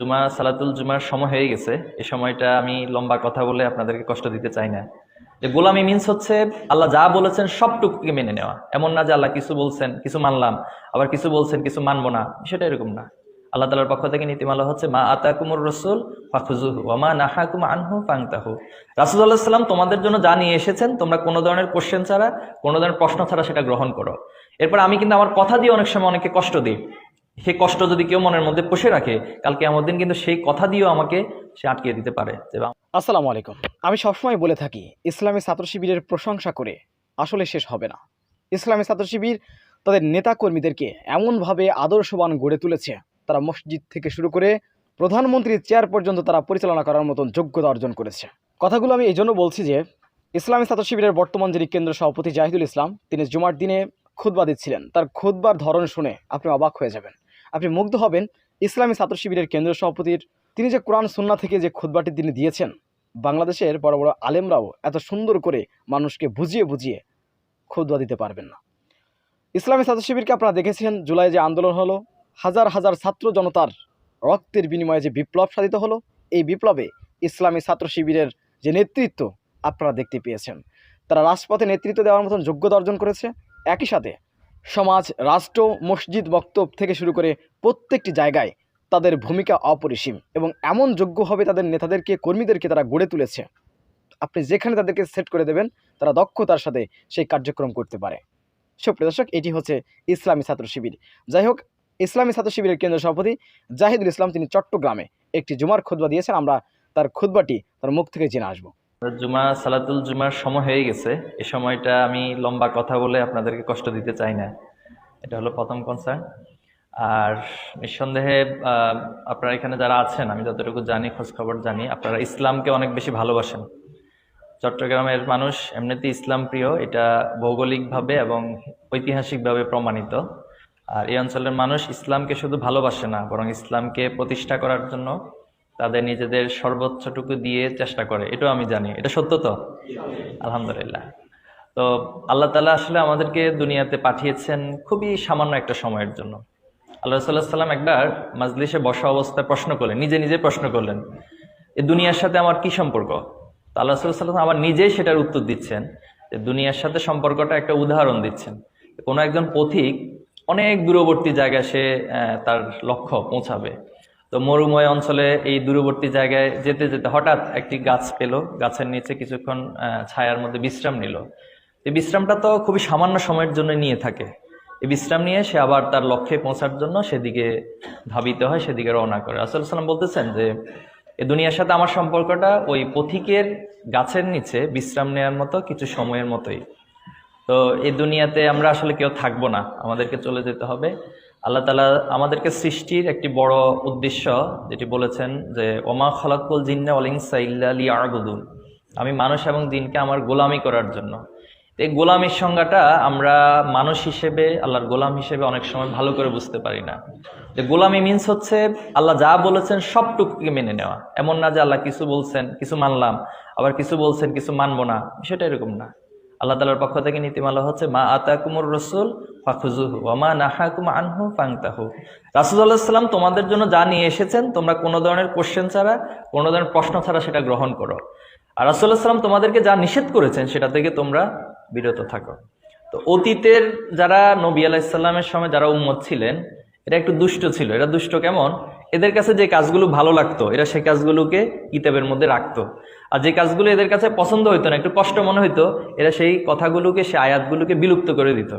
জুমা, সালাতুল জুমার সময় হয়ে গেছে। এই সময়টা আমি লম্বা কথা বলে আপনাদেরকে কষ্ট দিতে চাই না। যে গোলামি মিন্স হচ্ছে আল্লাহ যা বলেছেন সবটুকুকে মেনে নেওয়া। এমন না যে আল্লাহ কিছু বলছেন, কিছু মানলাম, আবার কিছু বলছেন, কিছু মানবো না। সেটা এরকম না। আল্লাহ তালার পক্ষ থেকে নীতিমালা হচ্ছে, মা আতাকুমুর রসুল ফাখুজুহু ওমা নাহাকুম আনহু সাল্লাম তোমাদের জন্য যা নিয়ে এসেছেন, তোমরা কোনো ধরনের কোশ্চেন ছাড়া, কোনো ধরনের প্রশ্ন ছাড়া সেটা গ্রহণ করো। এরপর আমি কিন্তু আমার কথা দিয়ে অনেক সময় অনেকে কষ্ট দিই। সেই কষ্ট যদি কেউ মনের মধ্যে পুষে রাখে, কালকে আমার দিন কিন্তু সেই কথা দিয়েও আমাকে সে আটকিয়ে দিতে পারে। আসসালামু আলাইকুম। আমি সবসময় বলে থাকি, ইসলামী ছাত্র শিবিরের প্রশংসা করে আসলে শেষ হবে না। ইসলামী ছাত্র শিবির তাদের নেতাকর্মীদেরকে এমনভাবে আদর্শবান গড়ে তুলেছে, তারা মসজিদ থেকে শুরু করে প্রধানমন্ত্রীর চেয়ার পর্যন্ত তারা পরিচালনা করার মতন যোগ্যতা অর্জন করেছে। কথাগুলো আমি এই জন্য বলছি যে, ইসলামী ছাত্র শিবিরের বর্তমান যিনি কেন্দ্র সভাপতি জাহিদুল ইসলাম, তিনি জুমার দিনে খুতবা দিচ্ছিলেন। তার খুদবার ধরন শুনে আপনি অবাক হয়ে যাবেন। আপনি মুগ্ধ হবেন। ইসলামী ছাত্র শিবিরের কেন্দ্র সভাপতির তিনি যে কোরআন সুন্না থেকে যে খুতবাটি তিনি দিয়েছেন, বাংলাদেশের বড় বড় আলেমরাও এত সুন্দর করে মানুষকে বুঝিয়ে বুঝিয়ে খুতবা দিতে পারবেন না। ইসলামী ছাত্র শিবিরকে আপনারা দেখেছেন, জুলাই যে আন্দোলন হলো, হাজার হাজার ছাত্র জনতার রক্তের বিনিময়ে যে বিপ্লব সাধিত হলো, এই বিপ্লবে ইসলামী ছাত্র শিবিরের যে নেতৃত্ব আপনারা দেখতে পেয়েছেন। তারা রাজপথে নেতৃত্ব দেওয়ার মতন যোগ্যতা অর্জন করেছে। একই সাথে সমাজ, রাষ্ট্র, মসজিদ বক্তব্য থেকে শুরু করে প্রত্যেকটি জায়গায় তাদের ভূমিকা অপরিসীম এবং এমন যোগ্য হবে তাদের নেতাদেরকে, কর্মীদেরকে তারা গড়ে তুলেছে। আপনি যেখানে তাদেরকে সেট করে দেবেন, তারা দক্ষতার সাথে সেই কার্যক্রম করতে পারে। সুপ্রিয় দর্শক, এটি হচ্ছে ইসলামী ছাত্র শিবির। যাই হোক, ইসলামী ছাত্র শিবিরের কেন্দ্র সভাপতি জাহিদুল ইসলাম তিনি চট্টগ্রামে একটি জুমার খুতবা দিয়েছেন। আমরা তার খুতবাটি তার মুখ থেকে জেনে আসব। জুমা, সালাতুল জুমার সময় হয়ে গেছে। এ সময়টা আমি লম্বা কথা বলে আপনাদেরকে কষ্ট দিতে চাই না। এটা হলো প্রথম কনসার্ন আর নিঃসন্দেহে আপনারা এখানে যারা আছেন, আমি যতটুকু জানি, খোঁজখবর জানি, আপনারা ইসলামকে অনেক বেশি ভালোবাসেন। চট্টগ্রামের মানুষ এমনিতে ইসলাম প্রিয়, এটা ভৌগোলিকভাবে এবং ঐতিহাসিকভাবে প্রমাণিত। আর এই অঞ্চলের মানুষ ইসলামকে শুধু ভালোবাসে না, বরং ইসলামকে প্রতিষ্ঠা করার জন্য তাদের নিজেদের সর্বোচ্চটুকু দিয়ে চেষ্টা করে। এটাও আমি জানি। এটা সত্য তো? আলহামদুলিল্লাহ। তো আল্লাহ তালা আসলে আমাদেরকে দুনিয়াতে পাঠিয়েছেন খুবই সামান্য একটা সময়ের জন্য। আল্লাহ সাল্লাহ সাল্লাম একবার মাজলিসে বসা অবস্থায় প্রশ্ন করলেন, নিজে নিজে প্রশ্ন করলেন, এ দুনিয়ার সাথে আমার কি সম্পর্ক? তো আল্লাহ সাল্লাহ সাল্লাম আবার নিজেই সেটার উত্তর দিচ্ছেন, যে দুনিয়ার সাথে সম্পর্কটা একটা উদাহরণ দিচ্ছেন। কোনো একজন পথিক অনেক দূরবর্তী জায়গায় সে তার লক্ষ্য পৌঁছাবে। তো মরুময় অঞ্চলে এই দূরবর্তী জায়গায় যেতে যেতে হঠাৎ একটি গাছ পেল। গাছের নিচে কিছুক্ষণ ছায়ার মধ্যে বিশ্রাম নিল। এই বিশ্রামটা তো খুবই সামান্য সময়ের জন্য নিয়ে থাকে। এই বিশ্রাম নিয়ে সে আবার তার লক্ষ্যে পৌঁছার জন্য সেদিকে ধাবিত হয়, সেদিকে রওনা করে। আসল সাল্লাম বলতেছেন যে এই দুনিয়ার সাথে আমার সম্পর্কটা ওই পথিকের গাছের নিচে বিশ্রাম নেওয়ার মতো কিছু সময়ের মতোই। তো এই দুনিয়াতে আমরা আসলে কেউ থাকব না, আমাদেরকে চলে যেতে হবে। আল্লাহ তালা আমাদেরকে সৃষ্টির একটি বড় উদ্দেশ্য যেটি বলেছেন যে, ওমা খলাকুল জিন্না অলিংসা ইল্লা লি আবুদুন আমি মানুষ এবং দিনকে আমার গোলামি করার জন্য। এই গোলামির সংজ্ঞাটা আমরা মানুষ হিসেবে, আল্লাহর গোলাম হিসেবে অনেক সময় ভালো করে বুঝতে পারি না। যে গোলামি মিন্স হচ্ছে, আল্লাহ যা বলেছেন সবটুকুকে মেনে নেওয়া। এমন না যে আল্লাহ কিছু বলছেন, কিছু মানলাম, আবার কিছু বলছেন, কিছু মানবো না সেটা এরকম না। আল্লাহ তালার পক্ষ থেকে নীতিমালা হচ্ছে, মা আতাকুমুর রসুল ফাখুজুহু ওমা নাহাকুম আনহু ফাংতাহু। রাসুল্লাহ সাল্লাম তোমাদের জন্য যা নিয়ে এসেছেন, তোমরা কোনো ধরনের কোশ্চেন ছাড়া, কোনো ধরনের প্রশ্ন ছাড়া সেটা গ্রহণ করো। আর রাসুল্লাহ সাল্লাম তোমাদেরকে যা নিষেধ করেছেন, সেটা থেকে তোমরা বিরত থাকো। তো অতীতের যারা নবী আলাহিসাল্লামের সময় যারা উম্মত ছিলেন এটা একটু দুষ্ট ছিল। এটা দুষ্ট কেমন? এদের কাছে যে কাজগুলো ভালো লাগতো, এরা সেই কাজগুলোকে কিতাবের মধ্যে রাখতো। আর যে কাজগুলো এদের কাছে পছন্দ হইতো না, একটু কষ্ট মনে হইতো, এরা সেই কথাগুলোকে সেই আয়াতগুলোকে বিলুপ্ত করে দিত।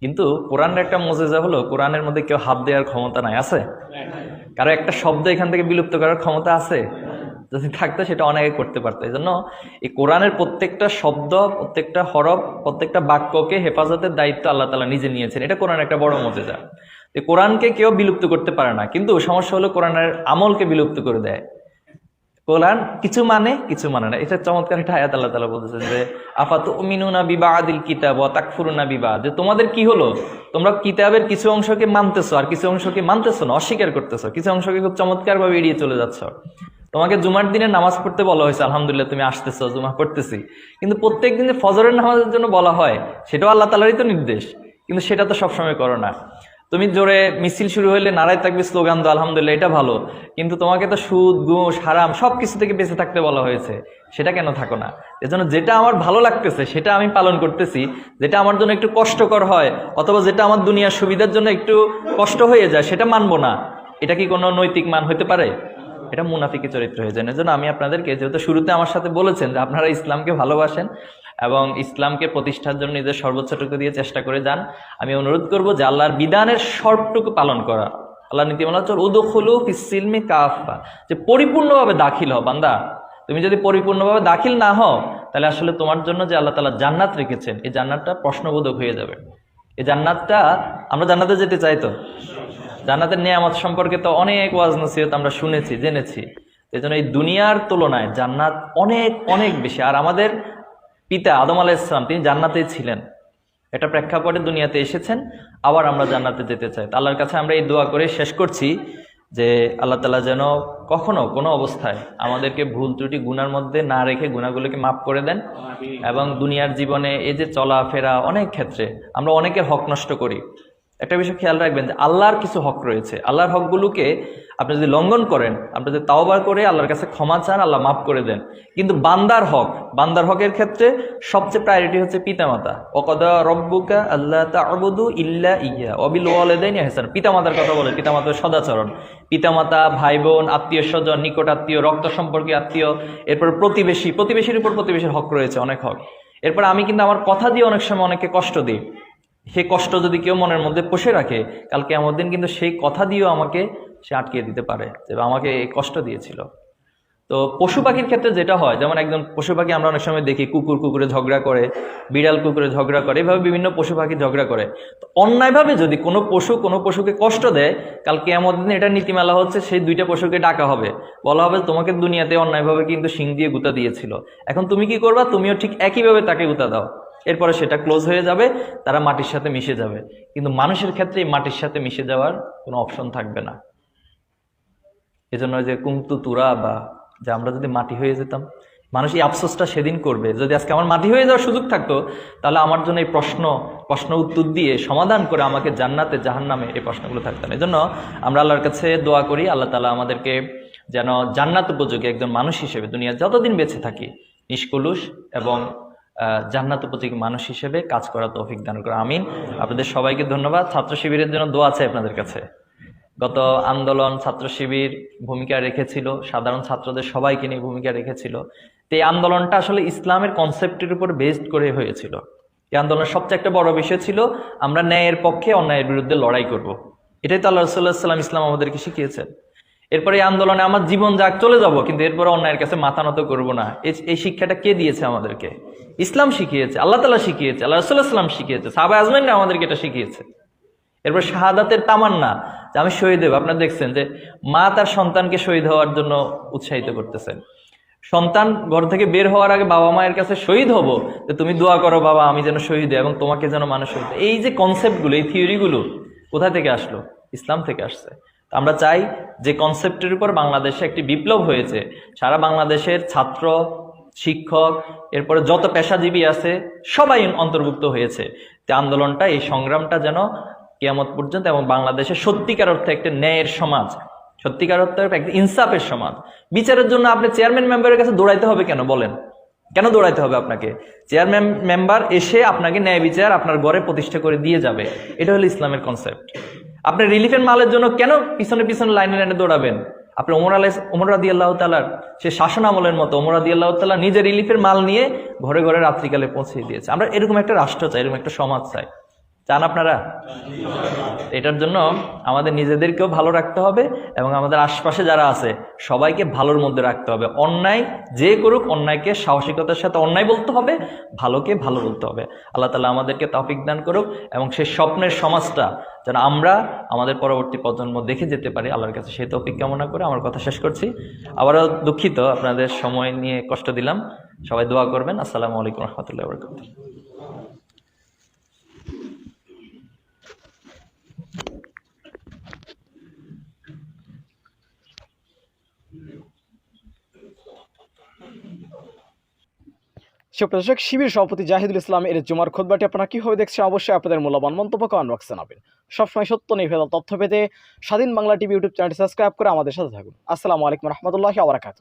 কিন্তু কোরআনের একটা মজেজা হলো, কোরআনের মধ্যে কেউ হাত দেওয়ার ক্ষমতা নাই, আছে? কারও একটা শব্দ এখান থেকে বিলুপ্ত করার ক্ষমতা আছে? যদি থাকতো, সেটা অনেকে করতে পারতো। এই জন্য এই কোরআনের প্রত্যেকটা শব্দ, প্রত্যেকটা হরফ, প্রত্যেকটা বাক্যকে হেফাজতের দায়িত্ব আল্লাহ তালা নিজে নিয়েছেন। এটা কোরআন একটা বড় মজেজা। তো কোরআনকে কেউ বিলুপ্ত করতে পারে না, কিন্তু সমস্যা হলো কোরআনের আমলকে বিলুপ্ত করে দেয়। কোরআন কিছু মানে কিছু মানে না। এটা চমৎকার একটা আয়াত আল্লাহ তালা বলতেছেন যে আফাত মিনুনা বিবা আদিল কিতাব তাকফুরুনা বিবা যে তোমাদের কি হলো? তোমরা কিতাবের কিছু অংশকে মানতেছো আর কিছু অংশকে মানতেছো না, অস্বীকার করতেছো। কিছু অংশকে খুব চমৎকার ভাবে এড়িয়ে চলে যাচ্ছ। তোমাকে জুমার দিনে নামাজ পড়তে বলা হয়েছে, আলহামদুলিল্লাহ, তুমি আসতেছো, জুমা পড়তেছি কিন্তু প্রত্যেক দিন যে ফজরের নামাজের জন্য বলা হয়, সেটাও আল্লাহ তালারই তো নির্দেশ। কিন্তু সেটা তো সবসময় করো না। তুমি জোরে মিছিল শুরু হইলে নারায় থাকবে স্লোগান দো আলহামদুলিল্লাহ, এটা ভালো। কিন্তু তোমাকে তো সুদ, ঘুষ, হারাম সব কিছু থেকে বেঁচে থাকতে বলা হয়েছে। সেটা কেন থাকো না? এজন্য যেটা আমার ভালো লাগতেছে, সেটা আমি পালন করতেছি। যেটা আমার জন্য একটু কষ্টকর হয়, অথবা যেটা আমার দুনিয়ার সুবিধার জন্য একটু কষ্ট হয়ে যায়, সেটা মানবো না। এটা কি কোনো নৈতিক মান হতে পারে? এটা মুনাফিকি চরিত্র হয়ে যায়। এজন্য আমি আপনাদেরকে, যেহেতু শুরুতে আমার সাথে বলেছেন যে আপনারা ইসলামকে ভালোবাসেন এবং ইসলামকে প্রতিষ্ঠার জন্য নিজের সর্বোচ্চটুকু দিয়ে চেষ্টা করে যান, আমি অনুরোধ করব যে আল্লাহর বিধানের সবটুকু পালন করা। আল্লাহ নীতিমালা হচ্ছে, উদুখুলু ফিসিলমি কাফা যে পরিপূর্ণভাবে দাখিল হও বান্দা। তুমি যদি পরিপূর্ণভাবে দাখিল না হও, তাহলে আসলে তোমার জন্য যে আল্লাহ তালা জান্নাত রেখেছেন, এই জান্নাতটা প্রশ্নবোধক হয়ে যাবে। এই জান্নাতটা, আমরা জান্নাতে যেতে চাই তো? জান্নাতের নিয়ামত সম্পর্কে তো অনেক ওয়াজ নসিহত আমরা শুনেছি, জেনেছি। এই জন্য এই দুনিয়ার তুলনায় জান্নাত অনেক অনেক বেশি। আর আমাদের পিতা আদম আলাহ ইসলাম তিনি জান্নাতে ছিলেন। এটা প্রেক্ষাপটে দুনিয়াতে এসেছেন, আবার আমরা জান্নাতে যেতে চাই। আল্লাহর কাছে আমরা এই দোয়া করে শেষ করছি যে আল্লাহ তালা যেন কখনো কোনো অবস্থায় আমাদেরকে ভুল ত্রুটি, গুনার মধ্যে না রেখে গুণাগুলোকে মাফ করে দেন এবং দুনিয়ার জীবনে এই যে চলাফেরা অনেক ক্ষেত্রে আমরা অনেকের হক নষ্ট করি। একটা বিষয় খেয়াল রাখবেন যে আল্লাহর কিছু হক রয়েছে। আল্লাহর হকগুলোকে আপনি যদি লঙ্ঘন করেন, আপনি যদি তাওবার করে আল্লাহর কাছে ক্ষমা চান, আল্লাহ মাফ করে দেন। কিন্তু বান্দার হক, বান্দার হকের ক্ষেত্রে সবচেয়ে প্রায়োরিটি হচ্ছে পিতামাতা। অকদা রব্বুকা আল্লাহ তাবুদু ইল্লা ইয়া। অবিল ওয়ালেদাইন হেসান পিতামাতার কথা বলে পিতামাতার সদাচরণ। পিতামাতা ভাই বোন আত্মীয় স্বজন নিকট আত্মীয় রক্ত সম্পর্কে আত্মীয়, এরপর প্রতিবেশী। প্রতিবেশীর উপর প্রতিবেশীর হক রয়েছে, অনেক হক। এরপর আমি কিন্তু আমার কথা দিয়ে অনেক সময় অনেককে কষ্ট দিই। সেই কষ্ট যদি কেউ মনের মধ্যে পুষে রাখে কালকে আমার দিন কিন্তু সেই কথা দিয়েও আমাকে সে আটকিয়ে দিতে পারে, যে আমাকে এই কষ্ট দিয়েছিল। তো পশু পাখির ক্ষেত্রে যেটা হয়, যেমন একজন পশু পাখি আমরা অনেক সময় দেখি, কুকুর কুকুরে ঝগড়া করে, বিড়াল কুকুরে ঝগড়া করে, এভাবে বিভিন্ন পশু পাখি ঝগড়া করে। তো অন্যায়ভাবে যদি কোনো পশু কোনো পশুকে কষ্ট দেয় কালকে এমন দিন এটা নীতিমালা হচ্ছে সেই দুইটা পশুকে ডাকা হবে। বলা হবে তোমাকে দুনিয়াতে অন্যায়ভাবে কিন্তু শিং দিয়ে গুতা দিয়েছিল। এখন তুমি কি করবা? তুমিও ঠিক একইভাবে তাকে গুতা দাও। এরপরে সেটা ক্লোজ হয়ে যাবে, তারা মাটির সাথে মিশে যাবে। কিন্তু মানুষের ক্ষেত্রে মাটির সাথে মিশে যাওয়ার কোনো অপশন থাকবে না। এজন্য যে কুমতু তুরা বা যে আমরা যদি মাটি হয়ে যেতাম, মানুষ এই আফসোসটা সেদিন করবে। যদি আজকে আমার মাটি হয়ে যাওয়ার সুযোগ থাকতো, তাহলে আমার জন্য এই প্রশ্ন প্রশ্ন উত্তর দিয়ে সমাধান করে আমাকে জান্নাতে জাহান নামে এই প্রশ্নগুলো থাকতো না। এই জন্য আমরা আল্লাহর কাছে দোয়া করি, আল্লাহ তালা আমাদেরকে যেন জান্নাত উপযোগী একজন মানুষ হিসেবে দুনিয়া যতদিন বেঁচে থাকি, নিষ্কলুষ এবং জান্নাত উপযোগী মানুষ হিসেবে কাজ করা তৌফিক দান করে আমিন। আপনাদের সবাইকে ধন্যবাদ। ছাত্র শিবিরের জন্য দোয়া আছে আপনাদের কাছে। গত আন্দোলন ছাত্র শিবির ভূমিকা রেখেছিল। সাধারণ ছাত্রদের সবাইকে নিয়ে ভূমিকা রেখেছিল। তো এই আন্দোলনটা আসলে ইসলামের কনসেপ্টের উপর বেসড করে হয়েছিল। এই আন্দোলনের সবচেয়ে একটা বড় বিষয় ছিল, আমরা ন্যায়ের পক্ষে অন্যায়ের বিরুদ্ধে লড়াই করব। এটাই তো আল্লাহ রসুল্লাহ সাল্লাম ইসলাম আমাদেরকে শিখিয়েছেন। এরপরে এই আন্দোলনে আমার জীবন যাক, চলে যাব, কিন্তু এরপরে অন্যায়ের কাছে মাথা নত করব না। এই- শিক্ষাটা কে দিয়েছে আমাদেরকে? ইসলাম শিখিয়েছে, আল্লাহ তালা শিখিয়েছে, আল্লাহ রসুল্লাহ সাল্লাম শিখিয়েছে সাহাবা আজমাইন আমাদেরকে এটা শিখিয়েছে। এরপর শাহাদাতের তামান্না, যে আমি শহীদ হব। আপনারা দেখছেন যে মা তার সন্তানকে শহীদ হওয়ার জন্য উৎসাহিত করতেছেন। সন্তান ঘর থেকে বের হওয়ার আগে বাবা মায়ের কাছে শহীদ হব, যে তুমি দোয়া করো, বাবা, আমি যেন শহীদ হই এবং তোমাকে যেন মানুষ শহীদ এই যে কনসেপ্টগুলো এই থিওরিগুলো কোথা থেকে আসলো? ইসলাম থেকে আসছে। আমরা চাই যে কনসেপ্টের উপর বাংলাদেশে একটি বিপ্লব হয়েছে। সারা বাংলাদেশের ছাত্র, শিক্ষক, এরপরে যত পেশাজীবী আছে, সবাই অন্তর্ভুক্ত হয়েছে। তে আন্দোলনটা, এই সংগ্রামটা যেন কিয়ামত পর্যন্ত এবং বাংলাদেশে সত্যিকার অর্থে একটা ন্যায়ের সমাজ, সত্যিকার অর্থে একটা ইনসাফের সমাজ। বিচারের জন্য আপনি চেয়ারম্যান মেম্বারের কাছে দৌড়াইতে হবে কেন? বলেন। কেন দৌড়াইতে হবে আপনাকে? চেয়ারম্যান মেম্বার এসে আপনাকে ন্যায় বিচার আপনার ঘরে প্রতিষ্ঠা করে দিয়ে যাবে। এটা হলো ইসলামের কনসেপ্ট আপনি রিলিফের মালের জন্য কেন পিছনে পিছনে লাইনে লাইনে দৌড়াবেন? আপনি ওমর আলাই ওমর আল্লাহ তালার সে শাসন আমলের মতো ওমর রাদি আল্লাহ তালা নিজের রিলিফের মাল নিয়ে ঘরে ঘরে রাত্রিকালে পৌঁছে দিয়েছে। আমরা এরকম একটা রাষ্ট্র চাই, এরকম একটা সমাজ চাই। চান আপনারা? এটার জন্য আমাদের নিজেদেরকেও ভালো রাখতে হবে এবং আমাদের আশপাশে যারা আছে, সবাইকে ভালোর মধ্যে রাখতে হবে। অন্যায় যে করুক, অন্যায়কে সাহসিকতার সাথে অন্যায় বলতে হবে, ভালোকে ভালো বলতে হবে। আল্লাহ তালা আমাদেরকে তফিক দান করুক এবং সেই স্বপ্নের সমাজটা যেন আমরা আমাদের পরবর্তী প্রজন্ম দেখে যেতে পারি। আল্লাহর কাছে সেই তফিক কামনা করে আমার কথা শেষ করছি। আবারও দুঃখিত আপনাদের সময় নিয়ে কষ্ট দিলাম। সবাই দোয়া করবেন। আসসালামু আলাইকুম রহমতুল্লাহ বরকাত সুপ্রদর্শক শিবির সভাপতি জাহিদুল ইসলাম এর জুমার খোদবাটি আপনারা কীভাবে দেখছেন? অবশ্যই আপনাদের মূল্যবান মন্তব্য কমেন্ট বক্সে নেবেন সবসময় সত্য নির্ভেদাল তথ্য পেতে স্বাধীন বাংলা টিভি ইউটিউব চ্যানেলটি সাবস্ক্রাইব করে আমাদের সাথে থাকুন। আসসালামু আলাইকুম রহমতুল্লাহ আবরাকাত